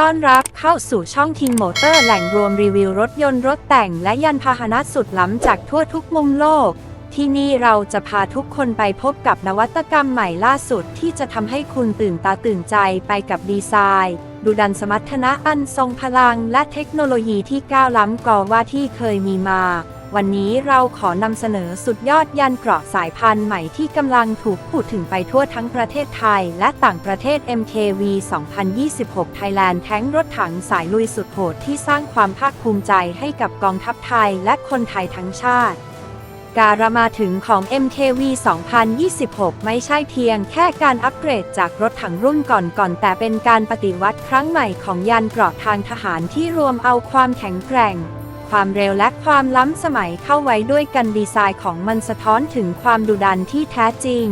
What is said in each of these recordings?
ต้อนรับเข้าสู่ช่องทิงโมเตอร์แหล่งรวมรีวิวรถยนต์รถแต่งและยานพาหนะสุดล้ำจากทั่วทุกมุมโลก ที่นี่เราจะพาทุกคนไปพบกับนวัตกรรมใหม่ล่าสุดที่จะทำให้คุณตื่นตาตื่นใจไปกับดีไซน์ ดูดันสมรรถนะอันทรงพลังและเทคโนโลยีที่ก้าวล้ำกว่าที่เคยมีมา วันนี้เราขอนำเสนอสุดยอดยันเกราะสายพันธุ์ใหม่ที่กำลังถูกพูดถึงไปทั่วทั้งประเทศไทยและต่างประเทศ MKV 2026 Thailand แท้งรถถังสายลุยสุดโหดที่สร้างความภาคภูมิใจให้กับกองทัพไทยและคนไทยทั้งชาติ การมาถึงของ MKV 2026 ไม่ใช่เพียงแค่การอัปเกรดจากรถถังรุ่นก่อนๆ แต่เป็นการปฏิวัติครั้งใหม่ของยานเกราะทางทหารที่รวมเอาความแข็งแกร่ง ความเร็วและความล้ำสมัยเข้าไว้ด้วยกันดีไซน์ของมันสะท้อนถึงความดุดันที่แท้จริง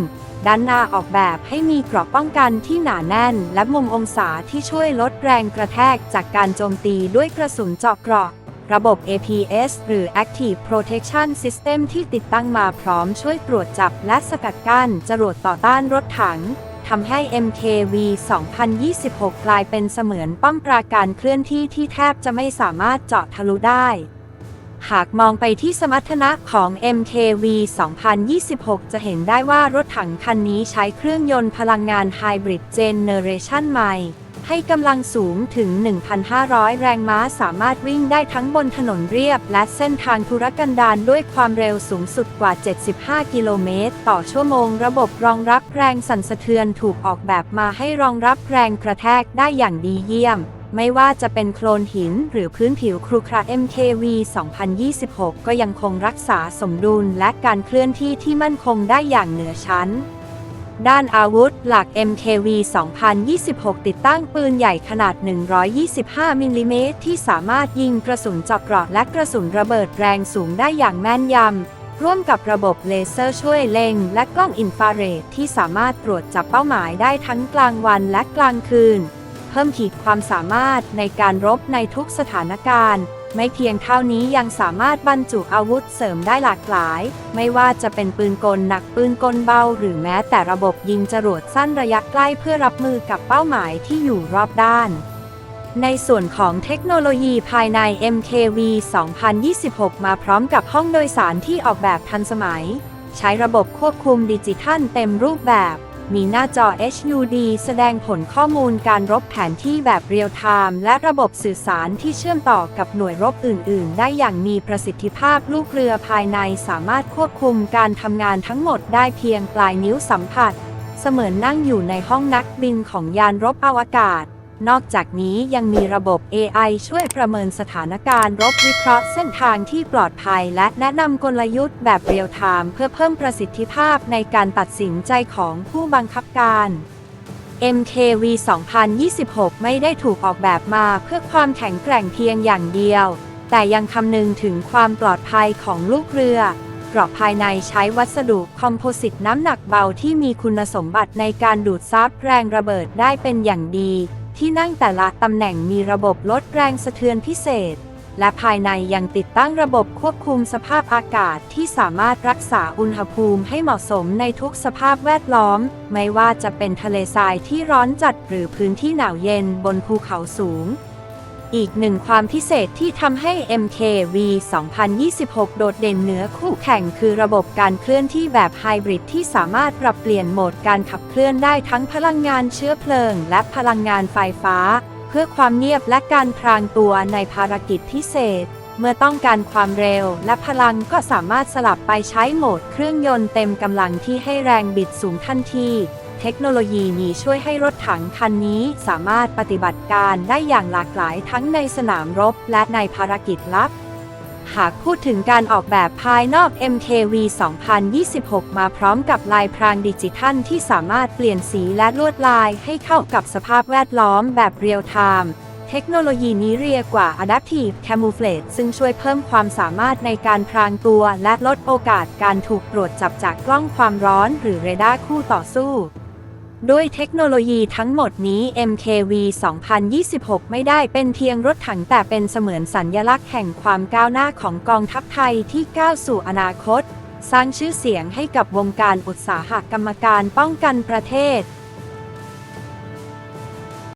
ด้านหน้าออกแบบให้มีกราะป้องกันที่หนาแน่น และมุมองศาที่ช่วยลดแรงกระแทกจากการโจมตีด้วยกระสุนเจาะเกราะระบบ APS หรือ Active Protection System ที่ติดตั้งมาพร้อมช่วยตรวจจับและสกัดกั้นจรวดต่อต้านรถถัง ทำให้ MKV 2026 กลายเป็นเสมือนป้อมปราการเคลื่อนที่ที่แทบจะไม่สามารถเจาะทะลุได้ หากมองไปที่สมรรถนะของ MKV 2026 จะเห็นได้ว่ารถถังคันนี้ใช้เครื่องยนต์พลังงานไฮบริดเจเนเรชันใหม่ ให้กำลังสูงถึง 1,500 แรงม้าสามารถวิ่งได้ทั้งบนถนนเรียบ และเส้นทางธุรกันดารด้วยความเร็วสูงสุดกว่า 75 กิโลเมตร ต่อชั่วโมง ระบบรองรับแรงสั่นสะเทือนถูกออกแบบมาให้รองรับแรงกระแทกได้อย่างดีเยี่ยม ไม่ว่าจะเป็นโคลนหินหรือพื้นผิวครุขระ MKV 2026 ก็ยังคงรักษาสมดุลและการเคลื่อนที่ที่มั่นคงได้อย่างเหนือชั้น ด้านอาวุธหลัก MKV 2026 ติดตั้งปืนใหญ่ขนาด 125 มิลลิเมตรที่สามารถยิงกระสุนเจาะเกราะและกระสุนระเบิดแรงสูงได้อย่างแม่นยำ ร่วมกับระบบเลเซอร์ช่วยเล็ง และกล้องอินฟราเรดที่สามารถตรวจจับเป้าหมายได้ทั้งกลางวันและกลางคืน เพิ่มขีดความสามารถในการรบในทุกสถานการณ์ ไม่เพียงเท่านี้ยังสามารถบรรจุอาวุธเสริมได้หลากหลาย ไม่ว่าจะเป็นปืนกลหนักปืนกลเบา หรือแม้แต่ระบบยิงจรวดสั้นระยะใกล้เพื่อรับมือกับเป้าหมายที่อยู่รอบด้าน ในส่วนของเทคโนโลยีภายใน MKV 2026 มาพร้อมกับห้องโดยสารที่ออกแบบทันสมัย ใช้ระบบควบคุมดิจิทัลเต็มรูปแบบ มีหน้าจอ HUD แสดงผลข้อมูลการรบแผนที่แบบเรียลไทม์และระบบสื่อสารที่เชื่อมต่อกับหน่วยรบอื่น ๆ ได้อย่างมีประสิทธิภาพลูกเรือภายในสามารถควบคุมการทำงานทั้งหมดได้เพียงปลายนิ้วสัมผัส เสมือนนั่งอยู่ในห้องนักบินของยานรบอวกาศ นอกจากนี้ยังมีระบบ AI ช่วยประเมินสถานการณ์รบวิเคราะห์เส้นทางที่ปลอดภัย และแนะนำกลยุทธ์แบบเรียลไทม์เพื่อเพิ่มประสิทธิภาพในการตัดสินใจของผู้บังคับการ MKV 2026 ไม่ได้ถูกออกแบบมาเพื่อความแข็งแกร่งเพียงอย่างเดียว แต่ยังคำนึงถึงความปลอดภัยของลูกเรือกรอบภายในใช้วัสดุคอมโพสิตน้ำหนักเบาที่มีคุณสมบัติในการดูดซับแรงระเบิดได้เป็นอย่างดี ที่นั่งแต่ละตำแหน่งมีระบบลดแรงสะเทือนพิเศษ และภายในยังติดตั้งระบบควบคุมสภาพอากาศที่สามารถรักษาอุณหภูมิให้เหมาะสมในทุกสภาพแวดล้อม ไม่ว่าจะเป็นทะเลทรายที่ร้อนจัดหรือพื้นที่หนาวเย็นบนภูเขาสูง อีกหนึ่งความพิเศษที่ทำให้ MKV 2026 โดดเด่นเหนือคู่แข่งคือระบบการเคลื่อนที่แบบไฮบริดที่สามารถปรับเปลี่ยนโหมดการขับเคลื่อนได้ทั้งพลังงานเชื้อเพลิง และพลังงานไฟฟ้า เพื่อความเงียบและการพรางตัวในภารกิจพิเศษ เมื่อต้องการความเร็วและพลังก็สามารถสลับไปใช้โหมดเครื่องยนต์เต็มกำลังที่ให้แรงบิดสูงทันที เทคโนโลยีนี้ช่วยให้รถถังคันนี้สามารถปฏิบัติการได้อย่างหลากหลายทั้งในสนามรบและในภารกิจลับ หากพูดถึงการออกแบบภายนอก MKV 2026 มาพร้อมกับลายพรางดิจิทัลที่สามารถเปลี่ยนสีและลวดลายให้เข้ากับสภาพแวดล้อมแบบเรียลไทม์เทคโนโลยีนี้เรียกว่า Adaptive Camouflage ซึ่งช่วยเพิ่มความสามารถในการพรางตัวและลดโอกาสการถูกตรวจจับจากกล้องความร้อนหรือเรดาร์คู่ต่อสู้ ด้วยเทคโนโลยีทั้งหมดนี้ MKV 2026 ไม่ได้เป็นเพียงรถถังแต่เป็นเสมือนสัญญลักษณ์แห่งความก้าวหน้าของกองทัพไทยที่ก้าวสู่อนาคต สร้างชื่อเสียงให้กับวงการอุตสาหกรรมการป้องกันประเทศ